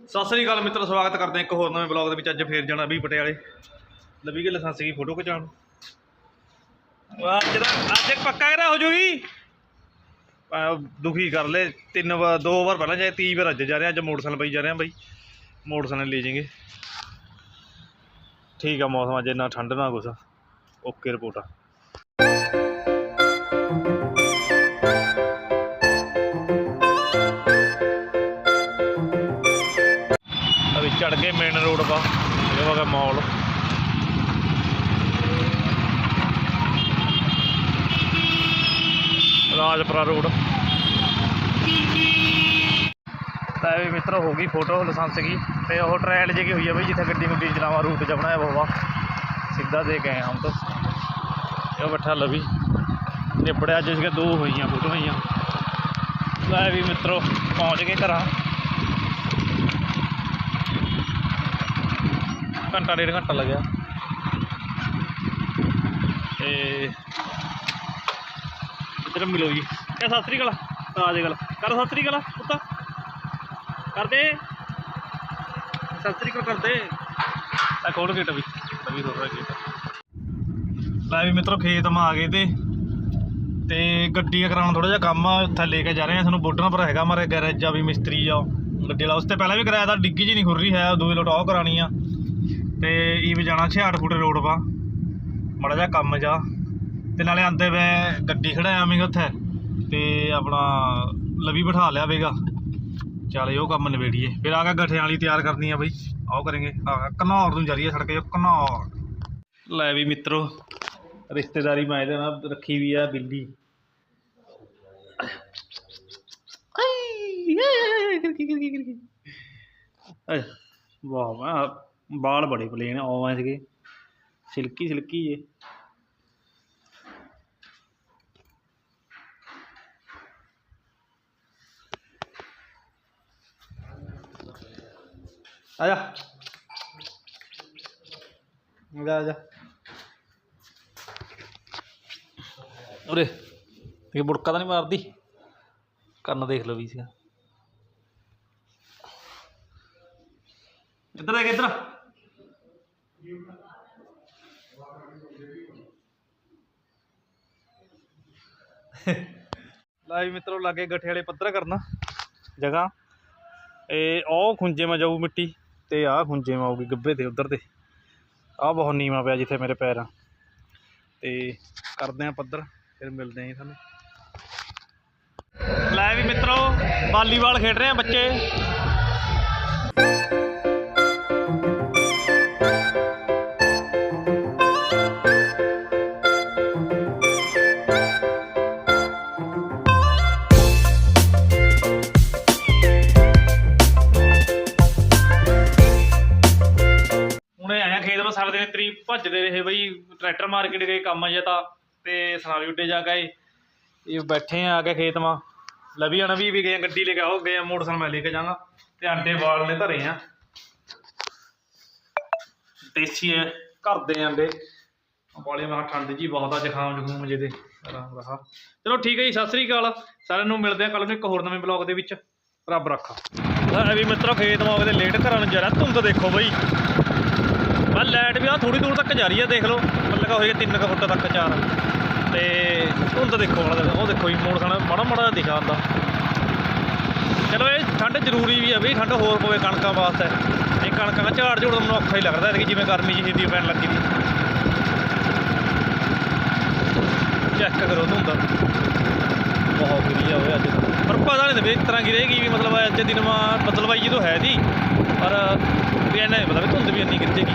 ਸਤਿ ਸ੍ਰੀ ਅਕਾਲ ਮਿੱਤਰ, ਸਵਾਗਤ ਕਰਦੇ ਹਾਂ ਇੱਕ ਹੋਰ ਨਵੇਂ ਬਲੌਗ ਦੇ ਵਿੱਚ। ਅੱਜ ਫੇਰ ਜਾਣਾ ਵੀ ਪਟਿਆਲੇ। ਲੱਭੀ ਕੇ ਲਾਇਸੈਂਸ ਦੀ ਫੋਟੋ ਖਿਚਾਉਣ। ਅੱਜ ਦਾ ਅੱਜ ਇੱਕ ਪੱਕਾ ਕਰਾ ਹੋ ਜੂਗੀ ਦੁਖੀ ਕਰ ਲੈ ਤਿੰਨ ਵਾਰ ਦੋ ਵਾਰ ਪਹਿਲਾਂ ਜਾਏ, ਤੀਹ ਵਾਰ ਅੱਜ ਜਾ ਰਹੇ ਅੱਜ ਮੋਟਰਸਾਈਕਲ ਪਈ ਜਾ ਰਹੇ ਹਾਂ ਬਾਈ। ਮੋਟਰਸਾਈਕਲ ਲੈ ਜਾਏਂਗੇ। ਠੀਕ ਆ, ਮੌਸਮ ਅੱਜ ਇੰਨਾ ਠੰਡ ਨਾ ਕੁਛ। Okay report. ਆ ਅਭੀ ਚੜ ਕੇ ਮੇਨ ਰੋਡ ਪਾ ਇਹ ਵਗਾ ਰਾਜਪੁਰਾ ਰੋਡ ਤਾਂ ਇਹ ਵੀ ਮਿੱਤਰ ਹੋ ਗਈ ਫੋਟੋ ਲਾਇਸੈਂਸ ਕੀ ਤੇ ਉਹ ਟ੍ਰਾਇਲ ਜੇ ਕੀ ਹੋਈ ਆ ਬਈ, ਜਿੱਥੇ ਗੱਡੀ ਗੁੱਡੀ ਚਲਾਵਾ ਰੂਟ ਜਿਹਾ ਬਣਾਇਆ ਹੋਵਾ ਸਿੱਧਾ ਦੇ ਗਏ ਹਮ ਤਾਂ। ਇਹ ਬੱਠਾ ਲਵੀ। ਨਿਪੜਿਆ ਅੱਜ ਸੀਗਾ ਦੋ ਹੋਈਆਂ, ਫੋਟੋ ਹੋਈਆਂ। ਲੈ ਵੀ ਮਿੱਤਰੋ, ਪਹੁੰਚ ਗਏ ਘਰਾਂ। ਘੰਟਾ, ਡੇਢ ਘੰਟਾ ਲੱਗਿਆ। ਤੇ ਇੱਧਰ ਮਿਲੋ ਜੀ। ਕਿਆ ਸਤਿ ਸ੍ਰੀ ਅਕਾਲ ਆ ਜੇ ਗੱਲ। ਕਰ ਸਤਿ ਸ੍ਰੀ ਅਕਾਲ, ਪੁੱਤਾ। ਕਰਦੇ? ਸਤਿ ਸ੍ਰੀ ਅਕਾਲ, ਕਰਦੇ। ਆ ਖੋਲ ਗੇਟ ਵੀ ਤਵੀ ਹੋ ਰਿਹਾ ਗੇਟ ਲੈ ਵੀ ਮਿੱਤਰੋ, ਖੇਤ ਮਾ ਆ ਗਏ ਤੇ। ਤੇ ਗੱਡੀ ਕਰਾਉਣ ਥੋੜਾ ਜਿਹਾ ਕੰਮ ਆ, ਉੱਥੇ ਲੈ ਕੇ ਜਾ ਰਹੇ ਆ। ਸਾਨੂੰ ਬੋਡਰਾਂ ਪਰ ਹੈਗਾ ਮਾਰੇ ਗੈਰੇਜ ਆ ਵੀ ਮਿਸਤਰੀ ਆ। ਗੱਡੀ ਵਾਲਾ, ਉਸ ਤੇ ਪਹਿਲਾਂ ਵੀ ਕਰਾਇਆ ਤਾਂ ਡਿੱਗੀ ਜੀ ਨਹੀਂ ਖੁਰ ਰਹੀ ਹੈ ਦੂਈ ਲੋਟ ਉਹ ਕਰਾਣੀ ਆ। ਤੇ ਇਹ ਜਾਣਾ 66 ਫੁੱਟ ਰੋਡ ਵਾ ਮੜਾ ਜਿਹਾ ਕੰਮ ਜਾ ਤੇ ਨਾਲੇ ਆਂਦੇ ਵੇ ਗੱਡੀ ਖੜਾਇਆ ਮੈਂ ਉੱਥੇ ਤੇ ਆਪਣਾ ਲਵੀ ਬਿਠਾ ਲਿਆ ਵੇਗਾ ਚੱਲ ਉਹ ਕੰਮ ਨਿਬੇੜੀਏ ਫਿਰ ਆ ਕੇ ਗੱਠਿਆਂ ਵਾਲੀ ਤਿਆਰ ਕਰਨੀ ਆ ਬਈ ਆਓ ਕਰਾਂਗੇ ਆ ਘਨੌਰ ਨੂੰ ਜਾ ਰਹੀ ਹੈ ਸੜਕ ਜੋ ਘਨੌਰ ਲੈ ਵੀ ਮਿੱਤਰੋ ਰਿਸ਼ਤੇਦਾਰੀ ਮੈਂ ਇਹਦੇ ਨਾਲ ਰੱਖੀ ਵੀ ਆ ਬਿੱਲੀ ਵਾਹ ਵਾਹ ਬਾਲ ਬੜੇ ਪਲੇਨ ਆਵਾਂ ਸੀਗੇ ਸਿਲਕੀ ਸਿਲਕੀ ਜੇ। ਆ ਜਾ ਆ ਜਾ ਉਰੇ, ਇਹ ਬੁੜਕਾ ਤਾਂ ਨਹੀਂ ਮਾਰਦੀ? ਕੰਨ ਦੇਖ ਲਓ ਵੀ ਸੀਗਾ ਇੱਧਰ ਆ ਇੱਧਰ ਲਾਈ ਮਿੱਤਰੋ, ਲਾਗੇ ਗੱਠੇ ਵਾਲੇ ਪੱਧਰ ਕਰਨਾ। ਜਗ੍ਹਾ। ਇਹ ਉਹ ਖੁੰਝੇ ਮਾ ਜਾਊ ਮਿੱਟੀ, ਤੇ ਆਹ ਖੁੰਝੇ ਮਾ ਆਊਗੀ ਗੱਬੇ ਤੇ ਉਧਰ ਤੇ। ਆਹ ਬਹੁਤ ਨੀਵਾਂ ਪਿਆ ਜਿੱਥੇ ਮੇਰੇ ਪੈਰ ਆ। ਤੇ ਕਰਦੇ ਆ ਪੱਧਰ, ਫਿਰ ਮਿਲਦੇ ਆ ਜੀ ਤੁਹਾਨੂੰ। ਲੈ ਵੀ ਮਿੱਤਰੋ, ਵਾਲੀਬਾਲ ਖੇਡ ਰਹੇ ਆ ਬੱਚੇ। ਖੇਤ ਭੱਜਦੇ ਰਹੇ ਬਈ ਟਰੈਕਟਰ ਮਾਰਕੀਟ ਗਏ ਕੰਮ ਜੇ ਤਾਂ, ਤੇ ਸਨਾਲੀ ਉੱਡੇ ਜਾ ਕੇ ਇਹ ਬੈਠੇ ਆ ਕੇ ਖੇਤ ਮਾ। ਲਵੀ ਆਣਾ ਵੀ ਵੀ ਗਏ, ਗੱਡੀ ਲੈ ਕੇ ਆਓ, ਗਏ ਮੋਟਰਸਾਈਕਲ ਮੈਂ ਲੈ ਕੇ ਜਾਵਾਂਗਾ, ਤੇ ਆਂਡੇ ਬਾਲ ਨੇ ਧਰੇ ਆ। ਦੇਸੀ ਹੈ ਘਰ ਦੇ ਆਂਡੇ। ਵਾਲੇ ਮਾ ਠੰਡ ਜੀ ਬਹੁਤ ਆ, ਜ਼ੁਕਾਮ ਜ਼ੁਕਾਮ ਜਿਹਦੇ ਰਹਾ ਚਲੋ ਠੀਕ ਹੈ ਜੀ, ਸਤਿ ਸ੍ਰੀ ਅਕਾਲ। ਸਾਰਿਆਂ ਨੂੰ ਮਿਲਦੇ ਆ ਕੱਲ ਨੂੰ ਇੱਕ ਹੋਰ ਨਵੇਂ ਬਲੌਗ ਦੇ ਵਿੱਚ। ਰੱਬ ਰੱਖਾ। ਲੈ ਵੀ ਮਿੱਤਰੋ, ਖੇਤ ਮਾ ਉਹਦੇ ਲੇਟ ਘਰਾਂ ਨੂੰ ਜਰਾ ਧੁੰਦ ਦੇਖੋ ਬਈ। ਆ ਲਾਈਟ ਵੀ ਆ ਥੋੜੀ ਦੂਰ ਤੱਕ ਜਾ ਰਹੀ ਆ, ਦੇਖ ਲਓ। ਲੱਗਾ ਹੋਈ 3 ਫੁੱਟ ਤੱਕ ਚਾਰ। ਤੇ ਧੁੰਦ ਦੇਖੋ ਵਾਲਾ ਉਹ ਦੇਖੋ ਜੀ ਮੋਟਰਸਾਈਕਲ ਮਾੜਾ ਮਾੜਾ ਜਿਹਾ ਦਿਖਾ ਆਉਂਦਾ ਚਲੋ ਇਹ ਠੰਡ ਜ਼ਰੂਰੀ ਵੀ ਆ ਵੀ, ਠੰਡ ਹੋਰ ਪਵੇ ਕਣਕਾਂ ਵਾਸਤੇ। ਇਹ ਕਣਕਾਂ ਦਾ ਝਾੜ ਝੂੜ ਮੈਨੂੰ ਔਖਾ ਹੀ ਲੱਗਦਾ ਹੈ ਜਿਵੇਂ ਗਰਮੀ ਜਿਹੀ ਦੀ ਪੈਣ ਲੱਗੀ ਦੀ। ਚੈੱਕ ਕਰੋ ਧੁੰਦ ਬਹੁਤ ਵਧੀਆ ਆ ਹੋਇਆ ਅੱਜ। ਪਰ ਪਤਾ ਨਹੀਂ ਵੀ ਇਸ ਤਰ੍ਹਾਂ ਗਿਰੇਗੀ ਵੀ, ਮਤਲਬ ਅੱਜ ਦਿਨ ਮਾ ਬਦਲਵਾਈ ਜਦੋਂ ਹੈ ਦੀ, ਪਰ ਵੀ ਇਹਨਾਂ ਪਤਾ ਵੀ ਧੁੰਦ ਵੀ ਇੰਨੀ ਗਿਰ ਜੇਗੀ